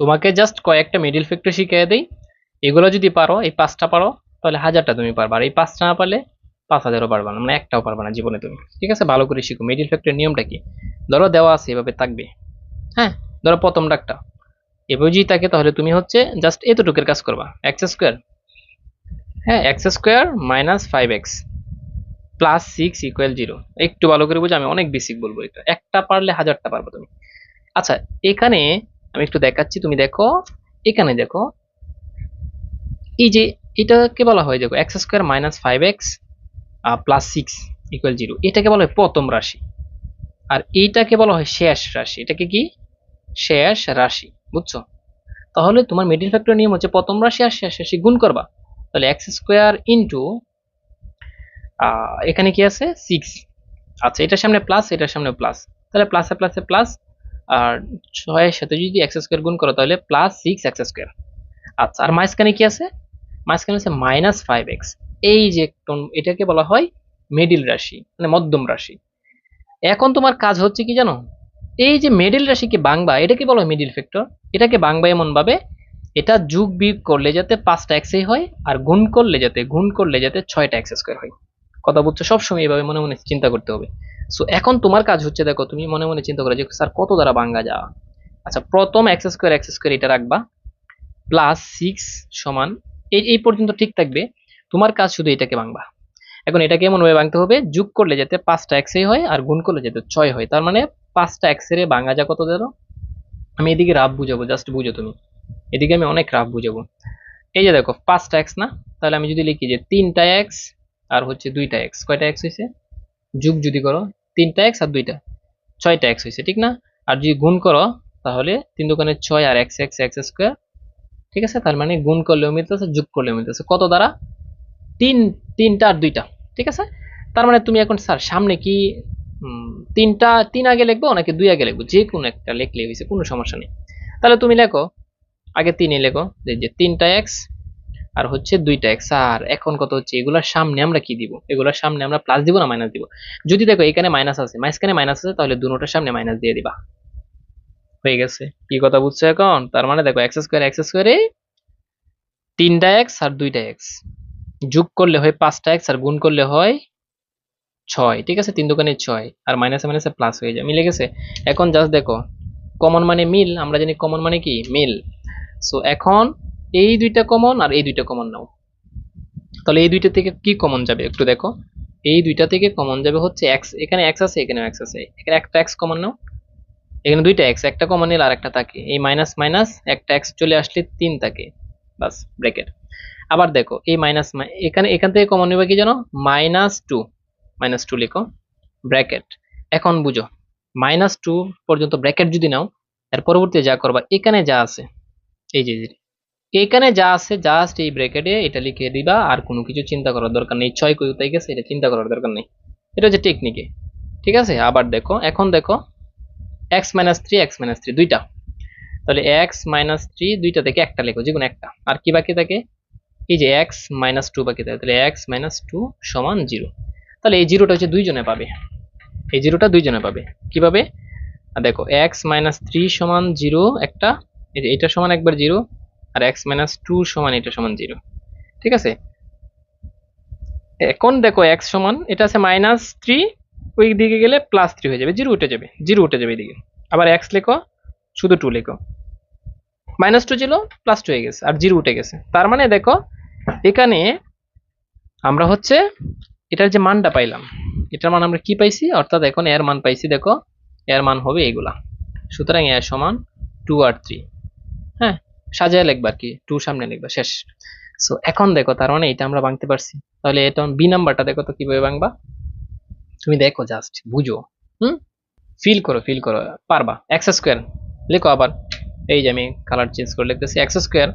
তোমাকে জাস্ট কয়েকটা middle factor শিখিয়ে দেই। এগুলো যদি পারো, এই পাঁচটা পারো, তাহলে হাজারটা তুমি পারবা। আর এই পাঁচটা না পারলে পাঁচ হাজারও পারবা না মানে একটাও পারবা না জীবনে তুমি। ঠিক আছে? ভালো করে শিখো। মিডিল ফ্যাক্টরের নিয়মটা কি? ধরো দেওয়া আছে, এভাবে থাকবে। হ্যাঁ? ধরো প্রথম ডাকটা। এভাবে যদি থাকে, তাহলে তুমি হচ্ছে জাস্ট এতটুকের কাজ করবা। এক্স স্কোয়ার হ্যাঁ x square minus five x plus six equal zero একটু ভালো করে বুঝো, আমি অনেক বেসিক বলব এটা। একটা পারলে হাজারটা পারব তুমি। আচ্ছা এখানে আমি একটু দেখাচ্ছি, তুমি দেখো। এখানে দেখো। এই যে, এটাকে বলা হয়, দেখো x square minus five x plus six equal zero এটাকে বলা হয় প্রথম রাশি। আর এইটাকে বলা হয় শেষ রাশি। এটাকে কি? শেষ রাশি। বুঝছ? তাহলে তোমার মিডিল ফ্যাক্টর নিয়ম হচ্ছে প্রথম রাশি আর শেষ রাশি গুণ করবা। তাহলে এক্স স্কোয়ার ইন্টু এখানে কি আছে? সিক্স আচ্ছা এটার সামনে প্লাস এটার সামনে প্লাস তাহলে প্লাসে প্লাসে প্লাস আর ছয়ের সাথে যদি এক্স স্কোয়ার গুণ করো, তাহলে প্লাস সিক্স এক্স স্কোয়ার আচ্ছা আর মাঝখানে কি আছে? মাঝখানে আছে মাইনাস ফাইভ এক্স এই যে এটাকে বলা হয় মিডিল রাশি মানে মধ্যম রাশি। এখন তোমার কাজ হচ্ছে কি জানো? এই যে মিডিল রাশিকে বাংবা, এটাকে বলা হয় মিডিল ফ্যাক্টর এটাকে বাংবা এমন ভাবে এটা যুগ বিয়োগ করলে যাতে পাঁচটা এক্সই হয়, আর গুণ করলে যাতে, গুণ করলে যাতে ছয়টা এক্স স্কোয়ার হয়। কথা বলছো, সবসময় এভাবে মনে মনে চিন্তা করতে হবে। সো এখন তোমার কাজ হচ্ছে দেখো, তুমি মনে মনে চিন্তা করো যে, স্যার, কত দ্বারা বাঙ্গা যাওয়া? আচ্ছা প্রথম এক্স স্কোয়ার এক্স স্কোয়ার এটা রাখবা প্লাস সিক্স সমান, এই এই পর্যন্ত ঠিক থাকবে, তোমার কাজ শুধু এটাকে ভাঙবা। এখন এটাকে এমন ভাবে ভাঙতে হবে, যোগ করলে যাতে পাঁচটা এক্সই হয় আর গুণ করলে যাতে ছয় হয়। তার মানে পাঁচটা এক্সের ভাঙা যা কত ধরো আমি এদিকে রাফ বুঝাবো জাস্ট বুঝো তুমি। এদিকে আমি অনেক রাফ বুঝাবো। এই যে দেখো, পাঁচটা এক্স না? তাহলে আমি যদি লিখি যে তিনটা এক্স আর হচ্ছে দুইটা এক্স কয়টা এক্স হয়েছে যুগ যদি করো, তিনটা এক্স আর দুইটা। ছয়টা এক্স হয়েছে ঠিক না? আর যদি গুণ করো, তাহলে তিন দোকানে ছয় আর এক্স এক্স এক্স স্কোয়ার ঠিক আছে? তার মানে গুণ করলেও মিলতেছে, যোগ করলেও মিলতেছে। কত দ্বারা? তিন, তিনটা আর দুইটা, ঠিক আছে? তার মানে তুমি এখন, স্যার, সামনে কি তিনটা, তিন আগে লিখব নাকি দুই আগে লিখব? যে কোনো একটা লেখলে হয়েছে কোনো সমস্যা নেই। তাহলে তুমি লেখো, আগে তিনে লেখো যে তিনটা এক্স আর হচ্ছে দুইটা এক্স আর এখন কত হচ্ছে? এগুলোর সামনে আমরা কি দিব? এগুলোর সামনে আমরা প্লাস দিব না মাইনাস দিব? যদি দেখো এখানে মাইনাস আছে, মাঝখানে মাইনাস আছে, তাহলে দুটোটার সামনে মাইনাস দিয়ে দিবা। হয়ে গেছে। কি কথা বুঝছ এখন? তার মানে দেখো এক্স স্কোয়ার এক্স স্কোয়ারে তিনটা এক্স আর দুইটা এক্স যোগ করলে হয় পাঁচটা এক্স আর গুণ করলে হয় ছয়। ঠিক আছে? তিন দোকানে ছয়। আর মাইনাসে মাইনাসে প্লাস হয়ে যায়। মিলে গেছে? এখন জাস্ট দেখো। কমন মানে মিল। আমরা জানি কমন মানে কি? মিল। সো এখন এই দুইটা কমন আর এই দুইটা কমন নাও। তাহলে এই দুইটা থেকে কি কমন যাবে একটু দেখো। এই দুইটা থেকে কমন যাবে হচ্ছে এক্স এখানে এক্স আছে এখানে এক্স আছে। এখানে একটা এক্স কমন নাও। এখানে দুইটা এক্স একটা কমন নিলে আর একটা থাকে। এই মাইনাস মাইনাস একটা এক্স চলে আসলে তিন থাকে। বাস ব্র্যাকেট আবার দেখো, এই মাইনাস এখানে, এখান থেকে কমন নেবে কি জানো? মাইনাস টু মাইনাস টু লিখো। ব্র্যাকেট এখন বুঝো মাইনাস টু পর্যন্ত ব্র্যাকেট যদি নাও, এর পরবর্তী যা করবা, এখানে যা আছে এই যে এখানে যা আছে জাস্ট এই ব্র্যাকেটে এটা লিখে দিবা, আর কোনো কিছু চিন্তা করার দরকার নেই। ছয় কোথায় গেছে, এটা চিন্তা করার দরকার নেই। এটা হচ্ছে টেকনিকে ঠিক আছে? আবার দেখো, এখন দেখো x minus three x minus three দুইটা। তাহলে এক্স মাইনাস থ্রি দুইটা থেকে একটা লেখো যে কোনো একটা। আর কি বাকি থাকে? এই যে এক্স মাইনাস টু বাকি থাকে, তাহলে এক্স মাইনাস টু সমান জিরো তাহলে এই জিরোটা হচ্ছে দুইজনে পাবে। এই জিরোটা দুইজনে পাবে। কীভাবে দেখো এক্স মাইনাস থ্রি সমান জিরো একটা। এটা সমান একবার জিরো আর এক্স মাইনাস টু সমান এটা সমান জিরো ঠিক আছে? এখন দেখো এক্স সমান, এটা আছে মাইনাস থ্রি ওই দিকে গেলে প্লাস থ্রি হয়ে যাবে জিরো উঠে যাবে জিরো উঠে যাবে এদিকে। আবার এক্স লেখো, শুধু টু লেখো। মাইনাস টু ছিল প্লাস টু হয়ে গেছে, আর জিরো উঠে গেছে। তার মানে দেখো, এখানে আমরা হচ্ছে এটার যে মানটা পাইলাম, এটার মান আমরা কি পাইছি? অর্থাৎ এখন এর মান পাইছি, দেখো, এর মান হবে এগুলা। সুতরাং এর সমান টু আর থ্রি সাজায় লিখবা আর কি টু সামনে লিখবা, শেষ। সো এখন দেখো তার মানে এটা আমরা ভাঙতে পারছি। তাহলে এটা বি নাম্বারটা দেখো তো কীভাবে ভাঙবা? তুমি দেখো জাস্ট বুঝো। হুম? ফিল করো ফিল করো, পারবা। এক্স স্কোয়ার লেখো আবার। এই যে আমি কালার চেঞ্জ করে লিখতেছি x square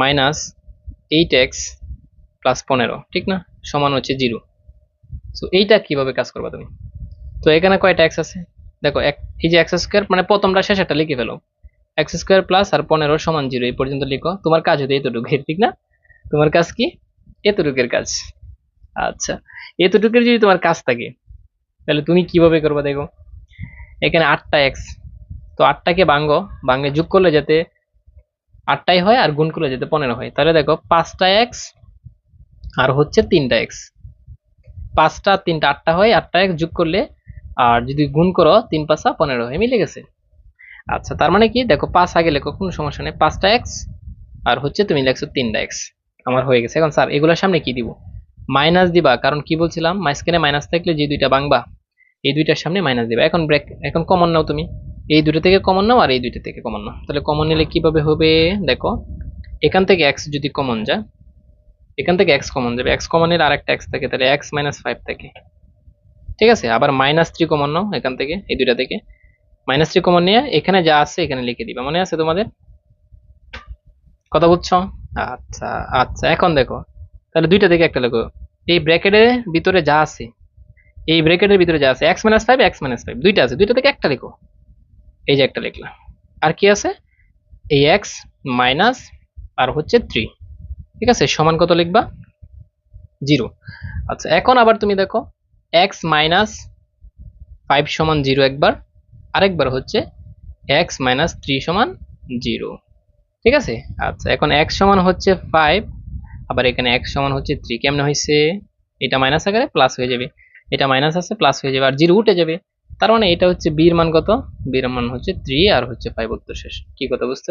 minus eight x plus পনেরো, ঠিক না? সমান হচ্ছে জিরো সো এইটা কীভাবে কাজ করবা তুমি? তো এখানে কয়টা এক্স আছে? দেখো, এক এই যে এক্স স্কোয়ার মানে প্রথমটা শেষেরটা লিখে ফেলো। এক্স স্কোয়ার প্লাস আর পনেরো সমান জিরো, এই পর্যন্ত লিখো। তোমার কাজ হতো এতটুকু ঠিক না? তোমার কাজ কি? এতটুকের কাজ। আচ্ছা এতটুকুর যদি তোমার কাজ থাকে, তাহলে তুমি কীভাবে করবা দেখো? এখানে আটটা এক্স। তো আটটাকে ভাঙ্গো ভাঙ্গে যোগ করলে যাতে আটটাই হয় আর গুণ করলে যেতে পনেরো হয়। তাহলে দেখো, পাঁচটা এক্স আর হচ্ছে তিনটা এক্স। পাঁচটা, তিনটা, আটটা হয়, আটটা এক্স যোগ করলে আর যদি গুণ করো, তিন, পাঁচা পনেরো হয় মিলে গেছে। আচ্ছা তার মানে কি? দেখো, পাঁচ আগে লেখো, কোনো সমস্যা নেই। পাঁচটা এক্স আর হচ্ছে তুমি লেখছো তিনটা এক্স আমার হয়ে গেছে। এখন স্যার, এগুলোর সামনে কি দিব? মাইনাস দিবা, কারণ কি বলছিলাম? মাঝখানে মাইনাস থাকলে যে দুইটা বাংবা এই দুইটার সামনে মাইনাস দিবা। এখন ব্রেক এখন কমন নাও তুমি। এই দুটো থেকে কমন নাও আর এই দুইটা থেকে কমন নাও। তাহলে কমন নিলে কীভাবে হবে? দেখো, এখান থেকে এক্স যদি কমন যায়, এখান থেকে এক্স কমন যাবে। এক্স কমন নিলে আরেকটা এক্স থাকে, তাহলে এক্স মাইনাস ফাইভ থাকে। ঠিক আছে? আবার মাইনাস থ্রি কমন নাও এখান থেকে, এই দুইটা থেকে। মাইনাস থ্রি কমন নিয়ে এখানে যা আছে এখানে লিখে দিবা। মনে আছে তোমাদের? কথা বুঝছ? আচ্ছা আচ্ছা এখন দেখো। তাহলে দুইটা থেকে একটা লেখো। এই ব্র্যাকেটের ভিতরে যা আছে, এই ব্র্যাকেটের ভিতরে যা আছে x minus five x minus five দুইটা আছে। দুইটা থেকে একটা লিখো। এই যে একটা লিখলাম। আর কি আছে? এই এক্স মাইনাস আর হচ্ছে থ্রি ঠিক আছে? সমান কত লিখবা? জিরো আচ্ছা এখন আবার তুমি দেখো এক্স মাইনাস ফাইভ সমান জিরো একবার। আরেকবার হচ্ছে এক্স মাইনাস থ্রি সমান জিরো ঠিক আছে? আচ্ছা এখন এক্স সমান হচ্ছে ফাইভ আবার এখানে এক্স সমান হচ্ছে থ্রি কেমন হয়েছে এটা মাইনাস আকারে প্লাস হয়ে যাবে। এটা মাইনাস আছে প্লাস হয়ে যাবে, আর জিরো উঠে যাবে। তার মানে এটা হচ্ছে বির মান কত? বির মান হচ্ছে থ্রি আর হচ্ছে ফাইভ উত্তর শেষ। কি কথা বুঝতে